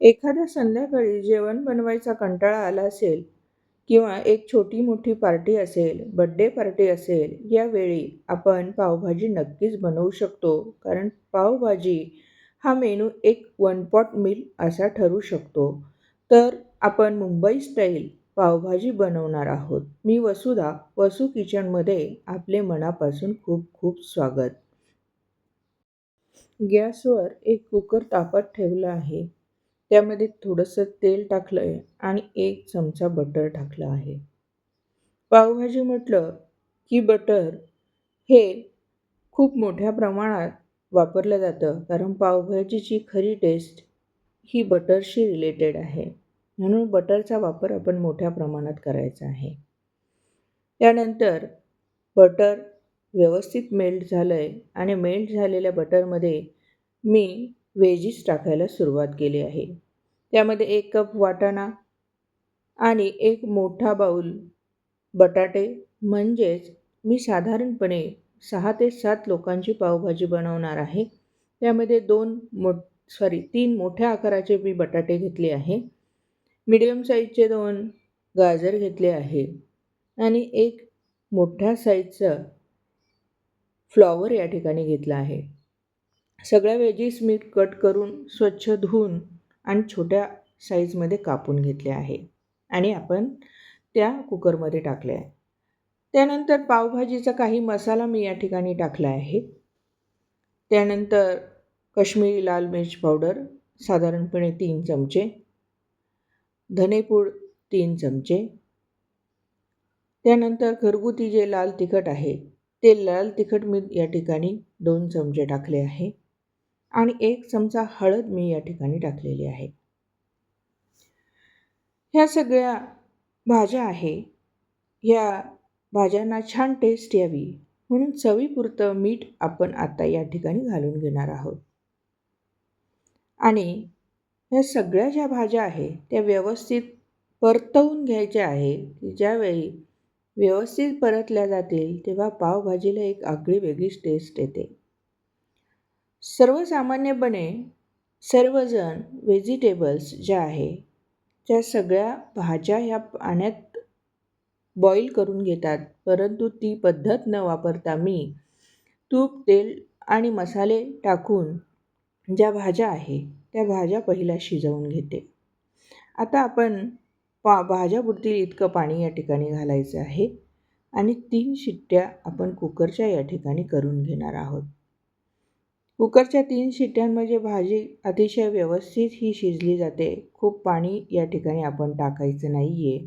एखाद्या संध्याकाळी जेवण बनवायचा कंटाळा आला असेल किंवा एक छोटी मोठी पार्टी असेल बड्डे पार्टी असेल यावेळी आपण पावभाजी नक्कीच बनवू शकतो. कारण पावभाजी हा मेनू एक वन पॉट मील असा ठरू शकतो. तर आपण मुंबई स्टाईल पावभाजी बनवणार आहोत. मी वसुधा वसू किचनमध्ये आपले मनापासून खूप खूप स्वागत. गॅसवर एक कुकर तापत ठेवलं आहे. त्यामध्ये थोडंसं तेल टाकलं आहे आणि एक चमचा बटर टाकलं आहे. पावभाजी म्हटलं की बटर हे खूप मोठ्या प्रमाणात वापरलं जातं कारण पावभाजीची खरी टेस्ट ही बटरशी रिलेटेड आहे. म्हणून बटरचा वापर आपण मोठ्या प्रमाणात करायचा आहे. त्यानंतर बटर व्यवस्थित मेल्ट झालं आहे आणि मेल्ट झालेल्या बटरमध्ये मी व्हेजीस टाकायला सुरुवात केली आहे. त्यामध्ये एक कप वाटाणा आणि एक मोठा बाऊल बटाटे म्हणजेच मी साधारणपणे सहा ते सात लोकांची पावभाजी बनवणार आहे. त्यामध्ये दोन मो सॉरी तीन मोठ्या आकाराचे मी बटाटे घेतले आहे. मिडियम साईजचे दोन गाजर घेतले आहे आणि एक मोठ्या साईजचं फ्लॉवर या ठिकाणी घेतला आहे. सगळ्या वेजीस मी कट करून स्वच्छ धुवून आणि छोट्या साईजमध्ये कापून घेतले आहे. आणि आपण त्या कुकरमध्ये टाकले आहे. त्यानंतर पावभाजीचा काही मसाला मी या ठिकाणी टाकला आहे. त्यानंतर कश्मीरी लाल मिर्च पावडर साधारणपणे तीन चमचे. धनेपूड तीन चमचे. त्यानंतर घरगुती जे लाल तिखट आहे ते लाल तिखट मी या ठिकाणी दोन चमचे टाकले आहे. आणि एक चमचा हळद मी या ठिकाणी टाकलेली आहे. ह्या सगळ्या भाज्या आहे. ह्या भाज्यांना छान टेस्ट यावी म्हणून चवीपुरतं मीठ आपण आता या ठिकाणी घालून घेणार आहोत. आणि ह्या सगळ्या ज्या भाज्या आहे त्या व्यवस्थित परतवून घ्यायच्या आहे. की ज्यावेळी व्यवस्थित परतल्या जातील तेव्हा पावभाजीला एक आगळी वेगळीच टेस्ट येते. सर्वसामान्यपणे सर्वजण व्हेजिटेबल्स ज्या आहे त्या सगळ्या भाज्या ह्या पाण्यात बॉईल करून घेतात. परंतु ती पद्धत न वापरता मी तूप तेल आणि मसाले टाकून ज्या भाज्या आहे त्या भाज्या पहिल्या शिजवून घेते. आता आपण पा भाज्या बुडतील इतकं पाणी या ठिकाणी घालायचं आहे आणि तीन शिट्ट्या आपण कुकरच्या या ठिकाणी करून घेणार आहोत. कुकरच्या तीन शिट्ट्यांमध्ये भाजी अतिशय व्यवस्थित ही शिजली जाते. खूप पाणी या ठिकाणी आपण टाकायचं नाही आहे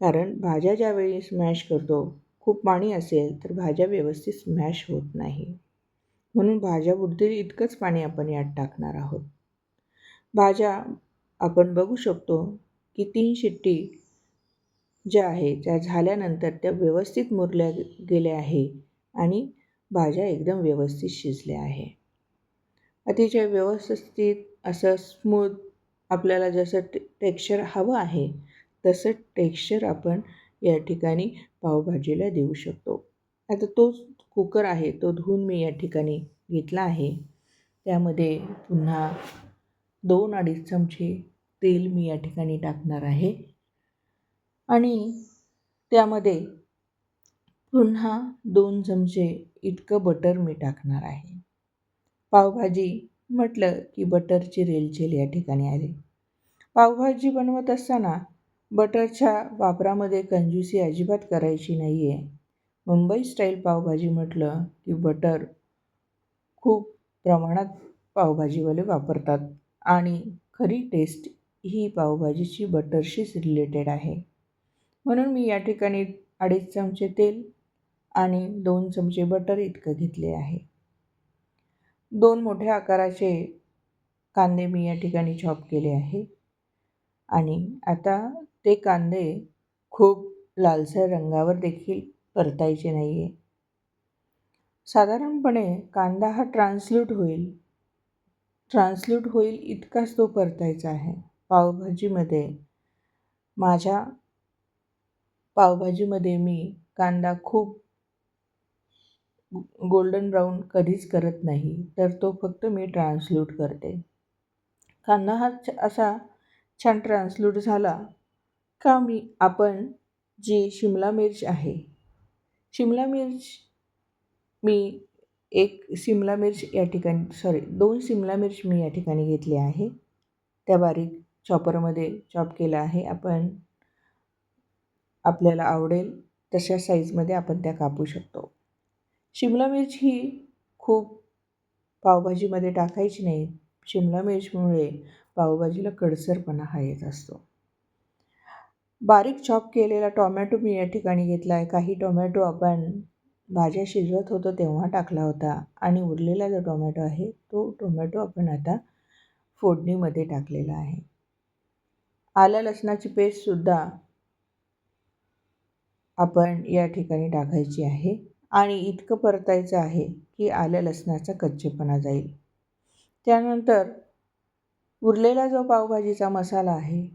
कारण भाज्या ज्यावेळी स्मॅश करतो खूप पाणी असेल तर भाज्या व्यवस्थित स्मॅश होत नाही. म्हणून भाज्या बुडतील इतकंच पाणी आपण यात टाकणार आहोत. भाज्या आपण बघू शकतो की तीन शिट्टी ज्या आहे त्या झाल्यानंतर त्या व्यवस्थित मुरल्या गेल्या आहे आणि भाज्या एकदम व्यवस्थित शिजल्या आहे. अतिशय व्यवस्थित असं स्मूथ आपल्याला जसं टे टेक्स्चर हवं आहे तसं टेक्स्चर आपण या ठिकाणी पावभाजीला देऊ शकतो. आता तोच कुकर आहे तो धुवून मी या ठिकाणी घेतला आहे. त्यामध्ये पुन्हा दोन अडीच चमचे तेल मी या ठिकाणी टाकणार आहे. आणि त्यामध्ये पुन्हा दोन चमचे इतकं बटर मी टाकणार आहे. पावभाजी म्हटलं की बटरची रेलचेल या ठिकाणी आली. पावभाजी बनवत असताना बटरच्या वापरामध्ये कंजूसी अजिबात करायची नाही आहे मुंबई स्टाईल पावभाजी म्हटलं की बटर खूप प्रमाणात पावभाजीवाले वापरतात आणि खरी टेस्ट ही पावभाजीची बटरशीच रिलेटेड आहे. म्हणून मी या ठिकाणी अडीच चमचे तेल आणि दोन चमचे बटर इतकं घेतले आहे. दोन मोठ्या आकाराचे कांदे मी या ठिकाणी चॉप केले आहे. आणि आता ते कांदे खूप लालसर रंगावर देखील परतायचे नाही आहे साधारणपणे कांदा हा ट्रान्सल्यूट होईल. ट्रान्सल्यूट होईल इतकाच तो परतायचा आहे. पावभाजीमध्ये माझ्या पावभाजीमध्ये मी कांदा खूप गोल्डन ब्राऊन कधीच करत नाही तर तो फक्त मी ट्रान्सल्यूट करते. कांदा हा छ असा छान ट्रान्सल्यूट झाला का मी आपण जी शिमला मिर्च आहे. शिमला मिर्च मी एक शिमला मिर्च या ठिकाणी सॉरी दोन शिमला मिर्च मी या ठिकाणी घेतली आहे. त्या बारीक चॉपरमध्ये चॉप केलं आहे आपण. आपल्याला आवडेल तशा साईजमध्ये आपण त्या कापू शकतो. शिमला मिरची ही खूप पावभाजीमध्ये टाकायची नाही. शिमला मिरचीमुळे पावभाजीला कडसरपणा हा येत असतो. बारीक चॉप केलेला टॉमॅटो मी या ठिकाणी घेतला आहे काही टोमॅटो आपण भाज्या शिजवत होतो तेव्हा टाकला होता आणि उरलेला जो टोमॅटो आहे तो टोमॅटो आपण आता फोडणीमध्ये टाकलेला आहे. आल्या लसणाची पेस्टसुद्धा आपण या ठिकाणी टाकायची आहे. आणि इतकं परतायचं आहे की आलं लसणाचा कच्चेपणा जाईल. त्यानंतर उरलेला जो पावभाजीचा मसाला आहे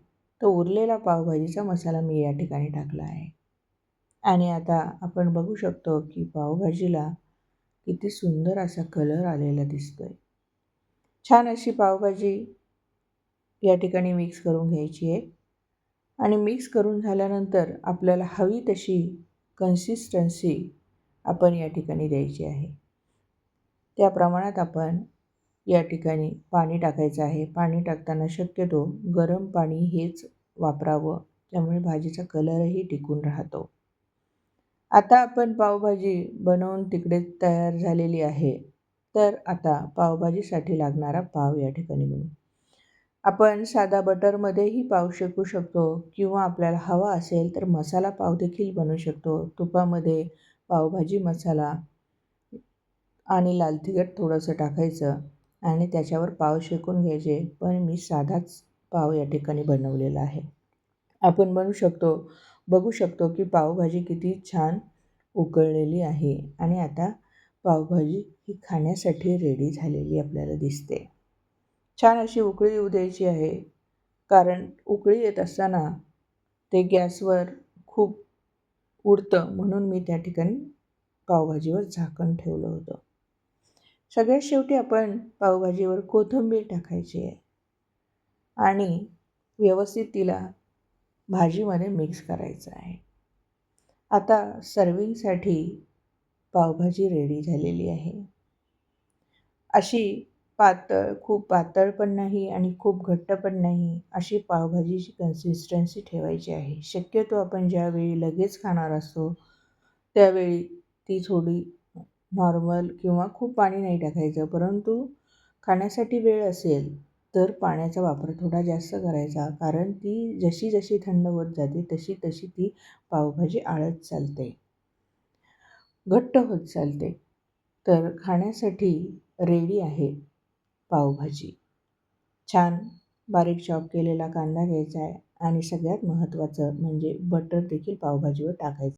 तो उरलेला पावभाजीचा मसाला मी या ठिकाणी टाकला आहे. आणि आता आपण बघू शकतो की पावभाजीला किती सुंदर असा कलर आलेला दिसतो आहे छान अशी पावभाजी या ठिकाणी मिक्स करून घ्यायची आहे. आणि मिक्स करून झाल्यानंतर आपल्याला हवी तशी कन्सिस्टन्सी आपण या ठिकाणी द्यायची आहे. त्या प्रमाणात आपण या ठिकाणी पाणी टाकायचं आहे. पाणी टाकताना शक्यतो गरम पाणी हेच वापरावं. त्यामुळे भाजीचा कलरही टिकून राहतो. आता आपण पावभाजी बनवून तिकडे तयार झालेली आहे. तर आता पावभाजीसाठी लागणारा पाव या ठिकाणी बनवू. आपण साधा बटरमध्येही पाव शेकू शकतो किंवा आपल्याला हवा असेल तर मसाला पाव देखील बनवू शकतो. तुपामध्ये पावभाजी मसाला आणि लाल तिखट थोडंसं टाकायचं आणि त्याच्यावर पाव शेकून घ्यायचे. पण मी साधाच पाव या ठिकाणी बनवलेला आहे. आपण बनवू शकतो बघू शकतो की पावभाजी किती छान उकळलेली आहे आणि आता पावभाजी ही खाण्यासाठी रेडी झालेली आपल्याला दिसते. छान अशी उकळी येऊ द्यायची आहे. कारण उकळी येत असताना ते गॅसवर खूप उडतं म्हणून मी त्या ठिकाणी पावभाजीवर झाकण ठेवलं होतं. सगळ्यात शेवटी आपण पावभाजीवर कोथिंबीर टाकायची आहे आणि व्यवस्थित तिला भाजीमध्ये मिक्स करायचं आहे. आता सर्विंगसाठी पावभाजी रेडी झालेली आहे. अशी पातळ खूप पातळ पण नाही आणि खूप घट्ट पण नाही अशी पावभाजीची कन्सिस्टन्सी ठेवायची आहे. शक्यतो आपण ज्यावेळी लगेच खाणार असतो त्यावेळी ती थोडी नॉर्मल किंवा खूप पाणी नाही टाकायचं परंतु खाण्यासाठी वेळ असेल तर पाण्याचा वापर थोडा जास्त करायचा कारण ती जशी जशी थंड होत जाते तशी तशी ती पावभाजी आळत चालते. घट्ट होत चालते. तर खाण्यासाठी रेडी आहे. पावभाजी. छान बारीक चॉप केलेला कांदा घ्यायचा आहे आणि सगळ्यात महत्त्वाचं म्हणजे बटर देखील पावभाजीवर टाकायचं.